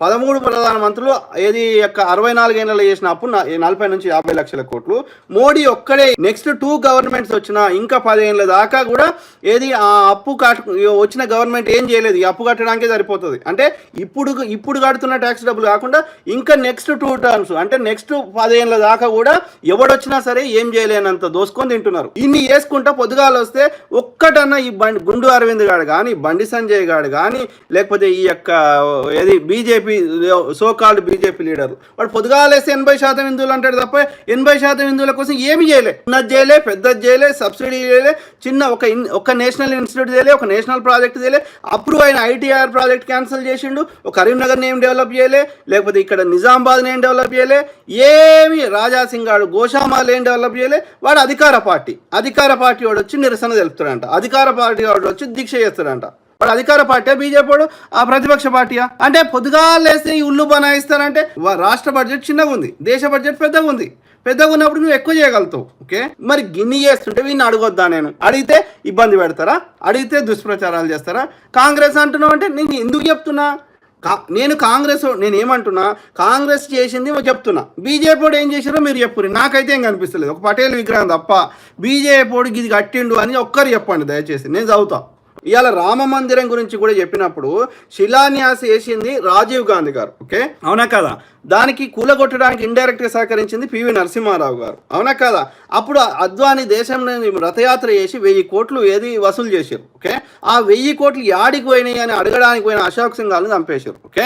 పదమూడు ప్రధాన మంత్రులు ఏది యొక్క అరవై నాలుగేళ్ళలో చేసిన అప్పు నలభై నుంచి యాభై లక్షల కోట్లు. మోడీ ఒక్కడే నెక్స్ట్ టూ గవర్నమెంట్స్ వచ్చిన ఇంకా పదిహేనుల దాకా కూడా ఏది ఆ అప్పు కట్ వచ్చిన గవర్నమెంట్ ఏం చేయలేదు. ఈ అప్పు కట్టడానికే సరిపోతుంది. అంటే ఇప్పుడు ఇప్పుడు కడుతున్న ట్యాక్స్ డబ్బులు కాకుండా ఇంకా నెక్స్ట్ టూ టర్మ్స్ అంటే నెక్స్ట్ పదిహేనుల దాకా కూడా ఎవడొచ్చినా సరే ఏం చేయలేనంత దోసుకొని తింటున్నారు. ఇన్ని వేసుకుంటా పొద్దుగాలు వస్తే ఒక్కటన్నా ఈ బండి గుండు అరవింద్ గాడు కానీ బండి సంజయ్ గాడు కానీ లేకపోతే ఈ యొక్క ఏది BJP so called BJP leader. వాడు పొద్దుగాలేస్తే ఎనభై శాతం హిందువులు అంటాడు తప్ప ఎనభై శాతం హిందువుల కోసం ఏమి చేయలే. ఉన్నది చేయలే పెద్దది చేయలే సబ్సిడీ చేయలే చిన్న ఒక ఇన్- ఒక నేషనల్ ఇన్స్టిట్యూట్ చేయలే ఒక నేషనల్ ప్రాజెక్ట్ చేయలే అప్రూవ్ అయిన ఐటీఆర్ ప్రాజెక్ట్ క్యాన్సిల్ చేసిండు ఒక కరీంనగర్ ఏం డెవలప్ చేయలే లేకపోతే ఇక్కడ నిజామాబాద్ ఏం డెవలప్ చేయలే ఏమి రాజాసింగ్ గాడు గోషామాల్ ఏం డెవలప్ చేయలే వాడు అధికార పార్టీ. అధికార పార్టీ వాడు వచ్చి నిరసన తెలుపుతాడంట. అధికార పార్టీ వాడు వచ్చి దీక్ష చేస్తాడంట. వాడు అధికార పార్టీ బీజేపీ ఆ ప్రతిపక్ష పార్టీయా? అంటే పొద్దుగా లేస్తే ఈ ఉల్లు బనాయిస్తారంటే వా- రాష్ట్ర బడ్జెట్ చిన్నగా ఉంది దేశ బడ్జెట్ పెద్దగా ఉంది. పెద్దగా ఉన్నప్పుడు నువ్వు ఎక్కువ చేయగలుగుతావు ఓకే? మరి గిన్ని చేస్తుంటే వీడిని అడగొద్దా నేను? అడిగితే ఇబ్బంది పెడతారా? అడిగితే దుష్ప్రచారాలు చేస్తారా? కాంగ్రెస్ అంటున్నావు అంటే నేను ఎందుకు చెప్తున్నా? కా నేను కాంగ్రెస్ నేను ఏమంటున్నా? కాంగ్రెస్ చేసింది చెప్తున్నా. బీజేపీ ఏం చేశారో మీరు చెప్పుర్రి. నాకైతే ఏం కనిపిస్తలేదు. ఒక పటేల్ విగ్రహం తప్ప బీజేపీ ఇది కట్టిండు అని ఒక్కరు చెప్పండి దయచేసి. నేను చదువుతా. ఇవాళ రామ మందిరం గురించి కూడా చెప్పినప్పుడు శిలాన్యాస చేసింది రాజీవ్ గాంధీ గారు ఓకే? అవునా కదా? దానికి కూలగొట్టడానికి ఇండైరెక్ట్గా సహకరించింది పివి నరసింహారావు గారు. అవునా కదా? అప్పుడు అద్వాని దేశంలో రథయాత్ర చేసి వెయ్యి కోట్లు ఏది వసూలు చేశారు ఓకే? ఆ వెయ్యి కోట్లు యాడికి పోయినాయి అని అడగడానికి పోయిన అశోక్ సింగాల్ని చంపేశారు ఓకే?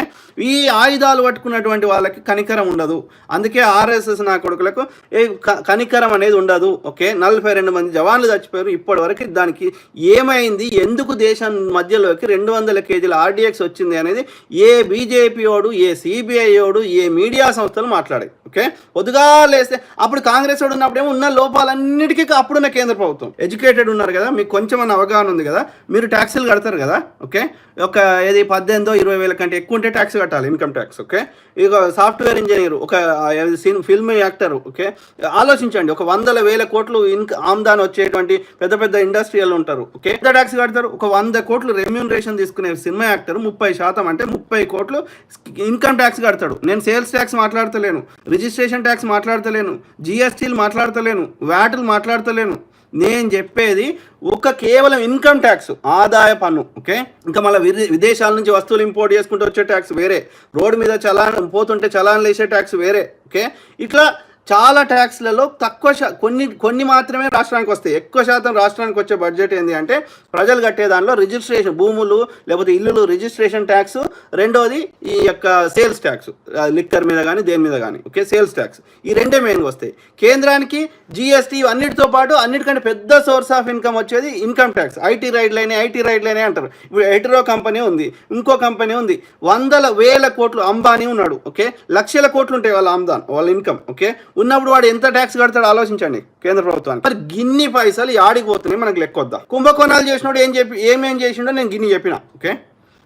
ఈ ఆయుధాలు పట్టుకున్నటువంటి వాళ్ళకి కనికరం ఉండదు. అందుకే ఆర్ఎస్ఎస్ నా కొడుకులకు ఏ కనికరం అనేది ఉండదు ఓకే? నలభై రెండు మంది జవాన్లు చచ్చిపోయారు ఇప్పటి వరకు దానికి ఏమైంది ఎందుకు దేశం మధ్యలోకి రెండు వందల కేజీల ఆర్డీఎక్స్ వచ్చింది అనేది ఏ బీజేపీ వాడు ఏ సిబిఐ వాడు ఏ మీడియా సంస్థలు మాట్లాడాయి. ఓకే? వద్దుగా లేస్తే అప్పుడు కాంగ్రెస్ వాడు ఉన్నప్పుడేమో ఉన్న లోపాలన్నిటికీ అప్పుడున్న కేంద్ర ప్రభుత్వం. ఎడ్యుకేటెడ్ ఉన్నారు కదా మీకు కొంచెం అన్న అవగాహన ఉంది కదా మీరు ట్యాక్సులు కడతారు కదా ఓకే? ఒక ఏది పద్దెనిమిదో ఇరవై వేల కంటే ఎక్కువ ఉంటే ట్యాక్స్ కట్టాలి ఇన్కమ్ ట్యాక్స్ ఓకే? ఇక సాఫ్ట్వేర్ ఇంజనీర్ ఒక ఫిల్మ్ యాక్టర్ ఓకే? ఆలోచించండి ఒక వందల వేల కోట్లు ఇన్క ఆమ్దాన్ వచ్చేటువంటి పెద్ద పెద్ద ఇండస్ట్రియల్ ఉంటారు ఓకే? పెద్ద ట్యాక్స్ కడతారు? ఒక వంద కోట్లు రెమ్యూనరేషన్ తీసుకునే సినిమా యాక్టర్ ముప్పై శాతం అంటే ముప్పై కోట్లు ఇన్కమ్ ట్యాక్స్ కడతాడు. నేను సేల్స్ ట్యాక్స్ మాట్లాడతలేను. రిజిస్ట్రేషన్ ట్యాక్స్ మాట్లాడతలేను జిఎస్టీలు మాట్లాడతలేను వ్యాట్లు మాట్లాడతలేను. నేను చెప్పేది ఒక కేవలం ఇన్కమ్ ట్యాక్స్ ఆదాయ పన్ను ఓకే? ఇంకా మళ్ళీ విదేశాల నుంచి వస్తువులు ఇంపోర్ట్ చేసుకుంటూ వచ్చే ట్యాక్స్ వేరే. రోడ్డు మీద చలాన్ పోతుంటే చలాన్లు వేసే ట్యాక్స్ వేరే ఓకే? ఇట్లా చాలా ట్యాక్స్లలో తక్కువ శా కొన్ని కొన్ని మాత్రమే రాష్ట్రానికి వస్తాయి. ఎక్కువ శాతం రాష్ట్రానికి వచ్చే బడ్జెట్ ఏంటి అంటే ప్రజలు కట్టే దానిలో రిజిస్ట్రేషన్ భూములు లేకపోతే ఇల్లులు రిజిస్ట్రేషన్ ట్యాక్స్ రెండోది ఈ యొక్క సేల్స్ ట్యాక్స్ లిక్కర్ మీద కానీ దేని మీద కానీ ఓకే? Sales tax. ఈ రెండే మెయిన్గా వస్తాయి. కేంద్రానికి జిఎస్టీ అన్నిటితో పాటు అన్నిటికంటే పెద్ద సోర్స్ ఆఫ్ ఇన్కమ్ వచ్చేది income tax. IT raid IT raid line అంటారు. ఇప్పుడు ఎటరో కంపెనీ ఉంది ఇంకో కంపెనీ ఉంది. వందల వేల కోట్లు అంబానీ ఉన్నాడు ఓకే? లక్షల కోట్లు ఉంటాయి వాళ్ళ ఆమ్దాన్ వాళ్ళ ఇన్కమ్ ఓకే? ఉన్నప్పుడు వాడు ఎంత ట్యాక్స్ కడతాడో ఆలోచించండి కేంద్ర ప్రభుత్వానికి. మరి గిన్ని పైసలు యాడికి పోతున్నాయి మనకు లెక్కొద్దా? కుంభకోణాలు చేసినోడు ఏం చెప్పి ఏమేం చేసిండో నేను గిన్ని చెప్పిన ఓకే?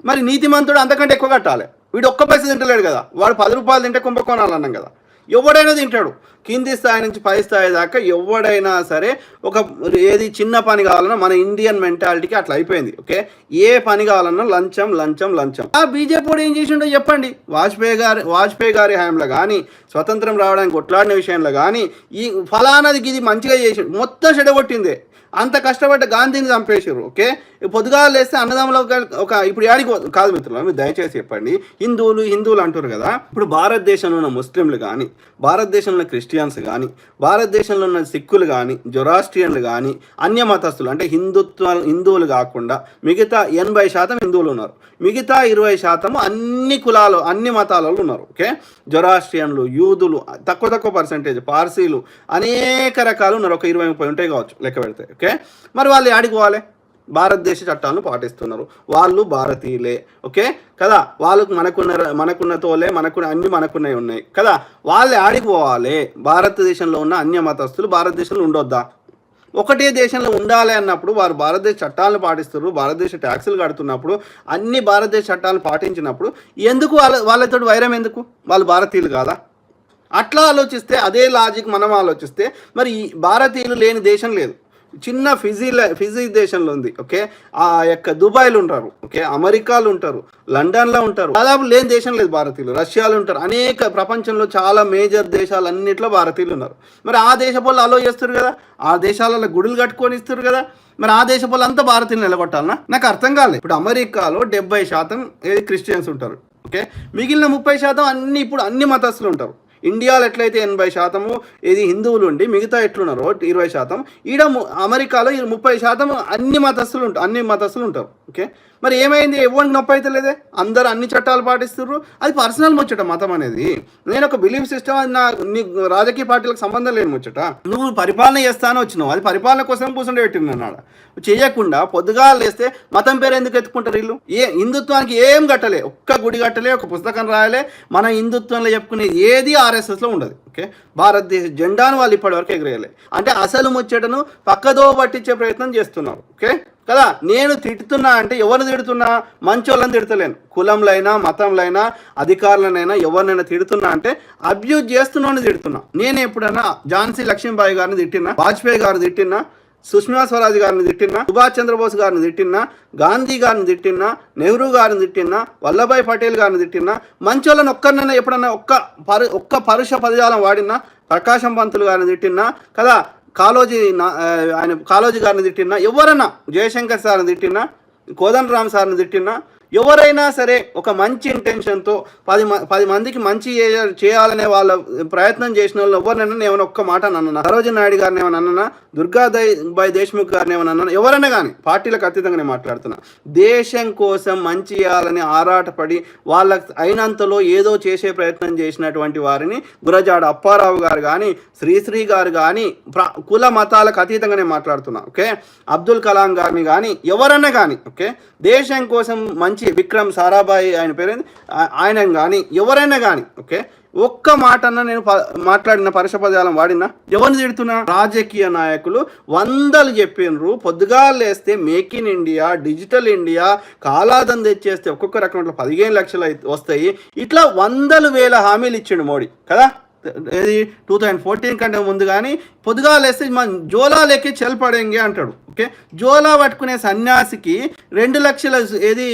మరి నీతిమంతుడు అంతకంటే ఎక్కువ కట్టాలి. వీడు ఒక్క పైసలు తింటలేడు కదా. వాడు పది రూపాయలు తింటే కుంభకోణాలు అన్నాం కదా. ఎవడైనా తింటాడు. కింది స్థాయి నుంచి పై స్థాయి దాకా ఎవడైనా సరే ఒక ఏది చిన్న పని కావాలన్నా మన ఇండియన్ మెంటాలిటీకి అట్లా అయిపోయింది ఓకే? ఏ పని కావాలన్నా లంచం లంచం లంచం. ఆ బీజేపీ ఏం చేసిండో చెప్పండి. వాజ్పేయి గారి వాజ్పేయి గారి హయాంలో కానీ స్వతంత్రం రావడానికి కొట్లాడిన విషయంలో కానీ ఈ ఫలానాది ఇది మంచిగా చేసి మొత్తం చెడగొట్టిందే. అంత కష్టపడ్డ గాంధీని చంపేశారు ఓకే? పొద్దుగా లేస్తే అన్నదమ్ములు ఒక- ఇప్పుడు యాడికి కాదు మిత్రులు మీరు దయచేసి చెప్పండి. హిందువులు హిందువులు అంటారు కదా. ఇప్పుడు భారతదేశంలో ఉన్న ముస్లింలు కానీ భారతదేశంలో ఉన్న క్రిస్టియన్స్ కానీ భారతదేశంలో ఉన్న సిక్కులు కానీ జొరాస్ట్రియన్లు కానీ అన్య మతస్థులు అంటే హిందుత్వ హిందువులు కాకుండా మిగతా ఎనభై శాతం హిందువులు ఉన్నారు. మిగతా ఇరవై శాతం అన్ని కులాలు అన్ని మతాలలో ఉన్నారు. ఓకే? జొరాస్ట్రియన్లు యూదులు తక్కువ తక్కువ పర్సంటేజ్ పార్సీలు అనేక రకాలు ఉన్నారు. ఒక ఇరవై ముప్పై ఉంటాయి కావచ్చు లెక్క పెడితే. ఓకే? మరి వాళ్ళు ఆడికి పోవాలి? భారతదేశ చట్టాలను పాటిస్తున్నారు. వాళ్ళు భారతీయులే ఓకే? కదా? వాళ్ళకు మనకున్న మనకున్న తోలే మనకున్న అన్ని మనకున్నవి ఉన్నాయి. కదా? వాళ్ళు ఆడికి పోవాలి. భారతదేశంలో ఉన్న అన్య మతస్థులు భారతదేశంలో ఉండొద్దా? ఒకటే దేశంలో ఉండాలి అన్నప్పుడు వారు భారతదేశ చట్టాలను పాటిస్తారు భారతదేశ ట్యాక్సులు కడుతున్నప్పుడు అన్ని భారతదేశ చట్టాలను పాటించినప్పుడు ఎందుకు వాళ్ళ వాళ్ళతో వైరం ఎందుకు? వాళ్ళు భారతీయులు కాదా? అట్లా ఆలోచిస్తే అదే లాజిక్ మనం ఆలోచిస్తే మరి భారతీయులు లేని దేశం లేదు. చిన్న ఫిజీ ఫిజీ దేశంలో ఉంది ఓకే? ఆ యొక్క దుబాయ్లో ఉంటారు ఓకే? అమెరికాలో ఉంటారు లండన్లో ఉంటారు. దాదాపు లేని దేశం లేదు భారతీయులు రష్యాలు ఉంటారు. అనేక ప్రపంచంలో చాలా మేజర్ దేశాలు అన్నింటిలో భారతీయులు ఉన్నారు. మరి ఆ దేశ వాళ్ళు అలో చేస్తారు కదా? ఆ దేశాలలో గుడులు కట్టుకొని ఇస్తారు కదా? మరి ఆ దేశ వాళ్ళు అంతా భారతీయులు నిలబట్టాలనా? నాకు అర్థం కాలేదు. ఇప్పుడు అమెరికాలో డెబ్బై శాతం ఏది క్రిస్టియన్స్ ఉంటారు ఓకే? మిగిలిన ముప్పై శాతం అన్ని ఇప్పుడు అన్ని మతస్థులు ఉంటారు. ఇండియాలో ఎట్లయితే ఎనభై శాతము ఇది హిందువులు ఉండి మిగతా ఎట్లున్నారో ఇరవై శాతం ఈడ అమెరికాలో ఈ ముప్పై శాతం అన్ని మతస్థులు ఉంటారు అన్ని మతస్థులు ఉంటారు. ఓకే? మరి ఏమైంది? ఎవరికి నొప్పి అయితే లేదే? అందరు అన్ని చట్టాలు పాటిస్తున్నారు అది పర్సనల్ ముచ్చట మతం అనేది. నేను ఒక బిలీఫ్ సిస్టమ్ అది నా నీ రాజకీయ పార్టీలకు సంబంధం లేని ముచ్చట. నువ్వు పరిపాలన చేస్తాను వచ్చినావు. అది పరిపాలన కోసం కూర్చుండే పెట్టినాడు చేయకుండా పొద్దుగా లేస్తే మతం పేరు ఎందుకు ఎత్తుకుంటారు వీళ్ళు? ఏ హిందుత్వానికి ఏం కట్టలే? ఒక్క గుడి కట్టలే ఒక పుస్తకం రాయలే. మన హిందుత్వంలో చెప్పుకునేది ఏది? ఆర్ఎస్ఎస్లో ఉండదు ఓకే? భారతదేశ జెండాను వాళ్ళు ఇప్పటివరకు ఎగరేయలే. అంటే అసలు ముచ్చటను పక్కదో పట్టించే ప్రయత్నం చేస్తున్నారు ఓకే? కదా? నేను తిడుతున్నా అంటే ఎవరిని తిడుతున్నా? మంచోళ్ళని తిడతలేను. కులంలైనా మతంలైనా అధికారులనైనా ఎవరినైనా తిడుతున్నా అంటే అబ్యూజ్ చేస్తున్నాను తిడుతున్నా. నేను ఎప్పుడైనా ఝాన్సీ లక్ష్మీబాయి గారిని తిట్టినా వాజ్పేయి గారిని తిట్టినా సుష్మా స్వరాజ్ గారిని తిట్టినా సుభాష్ చంద్రబోస్ గారిని తిట్టినా గాంధీ గారిని తిట్టినా నెహ్రూ గారిని తిట్టినా వల్లభాయ్ పటేల్ గారిని తిట్టినా మంచోళ్ళని ఒక్కరినైనా ఎప్పుడన్నా ఒక్క పరు ఒక్క పరుష పదజాలం వాడినా ప్రకాశం పంతులు గారిని తిట్టినా కదా కాలోజీ నా- ఆయన కాలోజీ గారిని తిట్టినా ఎవరన్నా జయశంకర్ సార్ని తిట్టినా కోదండరామ్ సార్ని తిట్టినా ఎవరైనా సరే ఒక మంచి ఇంటెన్షన్తో పది మ- పది మందికి మంచి చేయాలనే వాళ్ళ ప్రయత్నం చేసిన వాళ్ళు ఎవరినైనా నేను ఏమైనా ఒక్క మాట అన్న సరోజన్ నాయుడు గారిని ఏమైనా అన్నా దుర్గా భాయ్ దేశ్ముఖ్ గారిని ఏమన్నా ఎవరైనా కానీ పార్టీలకు అతీతంగా నేను మాట్లాడుతున్నా. దేశం కోసం మంచి చేయాలని ఆరాటపడి వాళ్ళకి అయినంతలో ఏదో చేసే ప్రయత్నం చేసినటువంటి వారిని గురజాడ అప్పారావు గారు కానీ శ్రీశ్రీ గారు కానీ కుల మతాలకు అతీతంగా నేను మాట్లాడుతున్నా ఓకే? అబ్దుల్ కలాం గారిని కానీ ఎవరన్నా కానీ ఓకే? దేశం కోసం మంచి విక్రమ్ సారాభాయ్ ఆయన పేరు ఆయన కానీ ఎవరైనా కానీ ఓకే? ఒక్క మాట అన్న నేను మాట్లాడిన పరుష పదాలను వాడినా? ఎవరిని తిడుతున్నా? రాజకీయ నాయకులు వందలు చెప్పినరు. పొద్దుగా లేస్తే make in India digital India కాలాదం తెచ్చేస్తే ఒక్కొక్క రకం పదిహేను లక్షలు అయితే వస్తాయి. ఇట్లా వందలు వేల హామీలు ఇచ్చిండు మోడీ. కదా? ఏది? టూ థౌజండ్ ఫోర్టీన్ కంటే ముందు కానీ పొద్దుగా లేస్తే మన జోలా లెక్కి చెల్పడేంగే అంటాడు. ఓకే? జోలా పట్టుకునే సన్యాసికి రెండు లక్షల ఏది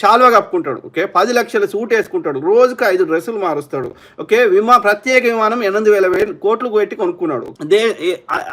శాల్వ కప్పుకుంటాడు ఓకే? పది లక్షల సూట్ వేసుకుంటాడు రోజుకు ఐదు డ్రెస్సులు మారుస్తాడు ఓకే? విమా ప్రత్యేక విమానం ఎనిమిది వేల వేలు కోట్లు పెట్టి కొనుక్కున్నాడు. దే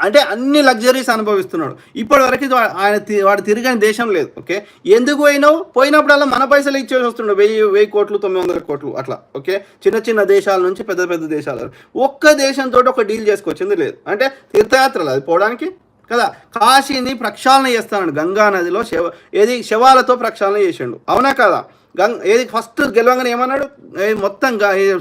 అంటే అన్ని లగ్జరీస్ అనుభవిస్తున్నాడు. ఇప్పటి వరకు ఆయన వాడు తిరగని దేశం లేదు ఓకే? ఎందుకు పోయినావు? పోయినప్పుడల్లా మన పైసలు ఇచ్చేసి వస్తున్నాడు వెయ్యి వెయ్యి కోట్లు తొమ్మిది వందల కోట్లు అట్లా ఓకే? చిన్న చిన్న దేశాల నుంచి పెద్ద పెద్ద దేశాల ఒక్క దేశంతో ఒక డీల్ చేసుకొచ్చింది లేదు. అంటే తీర్థయాత్రలు అది పోవడానికి? కదా? కాశీని ప్రక్షాళన చేస్తాడు. గంగా నదిలో శవ ఏది శవాలతో ప్రక్షాళన చేసిండు. అవునా కదా? గంగ ఏది ఫస్ట్ గెలవంగానే ఏమన్నాడు? మొత్తం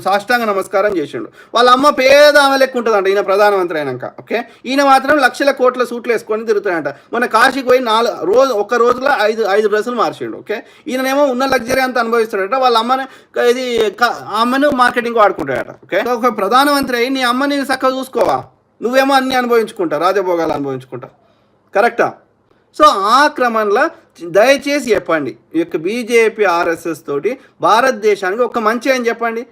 సాష్టాంగ నమస్కారం చేసిండు. వాళ్ళ అమ్మ పేద ఆమె లెక్క ఉంటుందంట ఈయన ప్రధానమంత్రి అయినాక ఓకే? ఈయన మాత్రం లక్షల కోట్ల సూట్లు వేసుకొని తిరుగుతాడంట. మన కాశీకి పోయి నాలుగు రోజు ఒక రోజులో ఐదు ఐదు డ్రెస్సులు మార్చిండు ఓకే? ఈయనేమో ఉన్న లగ్జరీ అంతా అనుభవిస్తాడట. వాళ్ళ అమ్మని ఇది ఆ అమ్మను మార్కెటింగ్ వాడుకుంటాడట ఓకే? ఒక ప్రధానమంత్రి అయి నీ అమ్మని చక్కగా చూసుకోవా? నువ్వేమో అన్ని అనుభవించుకుంటా రాజభోగాలు అనుభవించుకుంటా. కరెక్టా? సో ఆ క్రమంలో దయచేసి చెప్పండి ఈ యొక్క బీజేపీ ఆర్ఎస్ఎస్ తోటి భారతదేశానికి ఒక మంచి అని చెప్పండి?